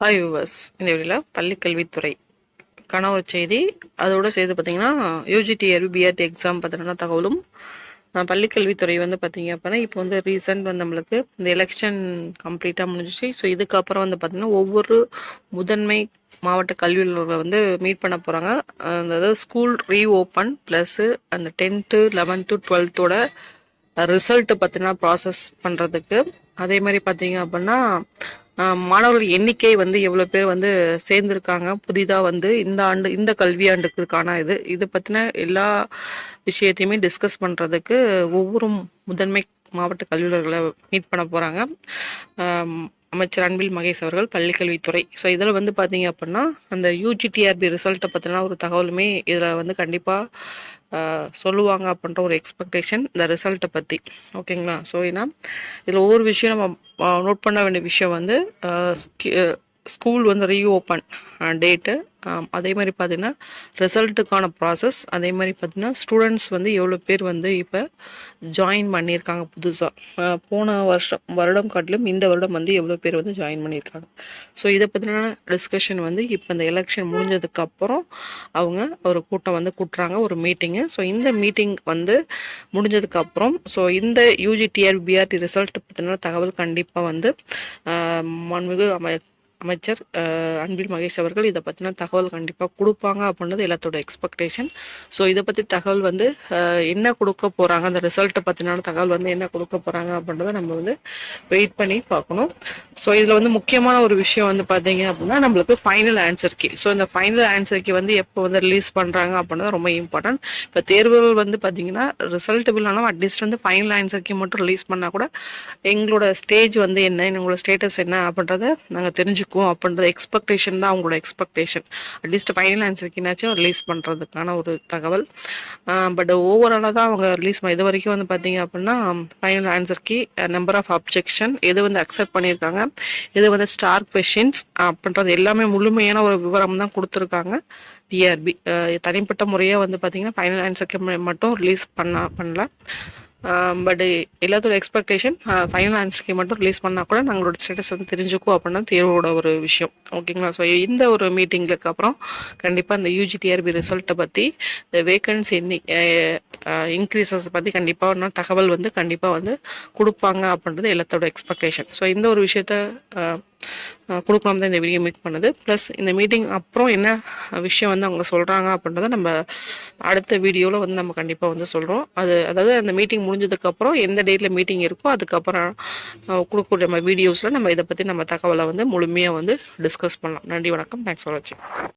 Hi viewers இந்த வீடியோவில் பள்ளிக்கல்வித்துறை. கனவு செய்தி. அதோடு சேர்த்து பார்த்தீங்கன்னா யூஜிடிஆர்பி பிஆர்டி எக்ஸாம் பார்த்தீங்கன்னா தகவலும் பள்ளிக்கல்வித்துறை வந்து பார்த்தீங்க அப்படின்னா இப்போ வந்து ரீசெண்ட் வந்து நம்மளுக்கு இந்த எலெக்ஷன் கம்ப்ளீட்டாக முடிஞ்சிச்சு. ஸோ இதுக்கப்புறம் வந்து பார்த்தீங்கன்னா ஒவ்வொரு முதன்மை மாவட்ட கல்வி அலுவலர்களை வந்து மீட் பண்ண போகிறாங்க அதாவது ஸ்கூல் ரீ ஓப்பன் ப்ளஸ்ஸு அந்த டென்த்து லெவன்த்து டுவெல்த்தோட ரிசல்ட்டு பார்த்தீங்கன்னா ப்ராசஸ் பண்ணுறதுக்கு அதே மாதிரி பார்த்தீங்க அப்படின்னா மாணவர்கள் எண்ணிக்கை வந்து எவ்வளோ பேர் வந்து சேர்ந்துருக்காங்க? புதிதாக வந்து இந்த ஆண்டு இந்த கல்வியாண்டுக்குக்கான இது. இது பற்றின எல்லா விஷயத்தையுமே டிஸ்கஸ் பண்ணுறதுக்கு ஒவ்வொரு முதன்மை மாவட்ட கல்வியாளர்களை மீட் பண்ண போகிறாங்க அமைச்சர் அன்பில் மகேஷ் அவர்கள் பள்ளிக்கல்வித்துறை. ஸோ இதில் வந்து பார்த்தீங்க அப்படின்னா அந்த யூஜிடிஆர்பி ரிசல்ட்டை பற்றின ஒரு தகவலுமே இதில் வந்து கண்டிப்பாக சொல்லுவாங்க அப்படின்ற ஒரு எக்ஸ்பெக்டேஷன் இந்த ரிசல்ட்டை பற்றி ஓகேங்களா ஸோ ஏன்னா இதில் ஒவ்வொரு விஷயம் நம்ம நோட் பண்ண வேண்டிய விஷயம் வந்து ஸ்கூல் வந்து ரீஓப்பன் டேட்டு uh, um, அதே மாதிரி பார்த்தீங்கன்னா ரிசல்ட்டுக்கான ப்ராசஸ் அதே மாதிரி பார்த்தீங்கன்னா ஸ்டூடெண்ட்ஸ் வந்து எவ்வளோ பேர் வந்து இப்போ ஜாயின் பண்ணியிருக்காங்க புதுசாக uh, போன வருஷம் வருடம் காட்டிலும் இந்த வருடம் வந்து எவ்வளோ பேர் வந்து ஜாயின் பண்ணியிருக்காங்க. ஸோ இதை பற்றின டிஸ்கஷன் வந்து இப்போ இந்த எலெக்ஷன் முடிஞ்சதுக்கப்புறம் அவங்க ஒரு கூட்டம் வந்து கூட்டுறாங்க ஒரு மீட்டிங்கு ஸோ இந்த மீட்டிங் வந்து முடிஞ்சதுக்கப்புறம் ஸோ இந்த யூஜிடிஆர் பிஆர்டி ரிசல்ட் பற்றின தகவல் கண்டிப்பாக வந்து uh, மண்மிகு அமை அமைச்சர் அன்பில் மகேஷ் அவர்கள் இதை பற்றின தகவல் கண்டிப்பாக கொடுப்பாங்க அப்படின்றது எல்லாத்தோட எக்ஸ்பெக்டேஷன் ஸோ இதை பற்றி தகவல் வந்து என்ன கொடுக்க போகிறாங்க அந்த ரிசல்ட்டை பற்றின தகவல் வந்து என்ன கொடுக்க போகிறாங்க அப்படின்றத நம்ம வந்து வெயிட் பண்ணி பார்க்கணும். ஸோ இதில் வந்து முக்கியமான ஒரு விஷயம் வந்து பார்த்தீங்க அப்படின்னா நம்மளுக்கு ஃபைனல் ஆன்சர் கீ. ஸோ இந்த ஃபைனல் ஆன்சர் கீ வந்து எப்போ வந்து ரிலீஸ் பண்ணுறாங்க அப்படின்னா ரொம்ப இம்பார்ட்டன்ட் இப்போ தேர்வுகள் வந்து பார்த்தீங்கன்னா ரிசல்ட் இல்லைனாலும் அட்லீஸ்ட் வந்து ஃபைனல் ஆன்சர் கீ மட்டும் ரிலீஸ் பண்ணால் கூட எங்களோட ஸ்டேஜ் வந்து என்ன எங்களோட ஸ்டேட்டஸ் என்ன அப்படின்றத நாங்கள் தெரிஞ்சுக்குவோம் அப்படின்றது எக்ஸ்பெக்டேஷன் தான் அவங்களோட எக்ஸ்பெக்டேஷன் அட்லீஸ்ட் ஃபைனல் ஆன்சருக்குனாச்சும் ரிலீஸ் பண்ணுறதுக்கான ஒரு தகவல். பட் ஓவராலாக தான் அவங்க ரிலீஸ் பண்ண இது வரைக்கும் வந்து பார்த்தீங்க அப்படின்னா ஃபைனல் ஆன்சர்க்கு நம்பர் ஆஃப் அப்ஜெக்ஷன் எது வந்து அக்செப்ட் பண்ணியிருக்காங்க இது வந்து ஸ்டார் கொஷின்ஸ் அப்படின்றது எல்லாமே முழுமையான ஒரு விவரம் தான் கொடுத்துருக்காங்க. டிஆர்பி தனிப்பட்ட முறையாக வந்து பார்த்தீங்கன்னா ஃபைனல் ஆன்சருக்கு மட்டும் ரிலீஸ் பண்ண பண்ணல. பட் எல்லாத்தோட எக்ஸ்பெக்டேஷன் ஃபைனல் ஆன்சர்க்கு மட்டும் ரிலீஸ் பண்ணால் கூட நாங்களோட ஸ்டேட்டஸ் வந்து தெரிஞ்சுக்கும் அப்படின்னா தேர்வோட ஒரு விஷயம். ஓகேங்களா ஸோ இந்த ஒரு மீட்டிங்களுக்கு அப்புறம் கண்டிப்பாக இந்த யூஜிடிஆர்பி ரிசல்ட்டை பற்றி இந்த வேக்கன்சி எண்ணி இன்க்ரீசஸ் பற்றி கண்டிப்பாக ஒரு தகவல் வந்து கண்டிப்பாக வந்து கொடுப்பாங்க அப்படின்றது எல்லாத்தோட எக்ஸ்பெக்டேஷன் ஸோ இந்த ஒரு விஷயத்த கொடுக்கலாம் தான் இந்த வீடியோ மீட் பண்ணுது. ப்ளஸ் இந்த மீட்டிங் அப்புறம் என்ன விஷயம் வந்து அவங்க சொல்கிறாங்க அப்படின்றத நம்ம அடுத்த வீடியோவில் வந்து நம்ம கண்டிப்பாக வந்து சொல்கிறோம் அது அதாவது அந்த மீட்டிங் முடிஞ்சதுக்கப்புறம் எந்த டேட்டில் மீட்டிங் இருக்கோ அதுக்கப்புறம் கொடுக்கக்கூடிய நம்ம வீடியோஸில் நம்ம இதை பற்றி நம்ம தகவலை வந்து முழுமையாக வந்து டிஸ்கஸ் பண்ணலாம். நன்றி வணக்கம். தேங்க்ஸ் ஃபார் வாட்சிங்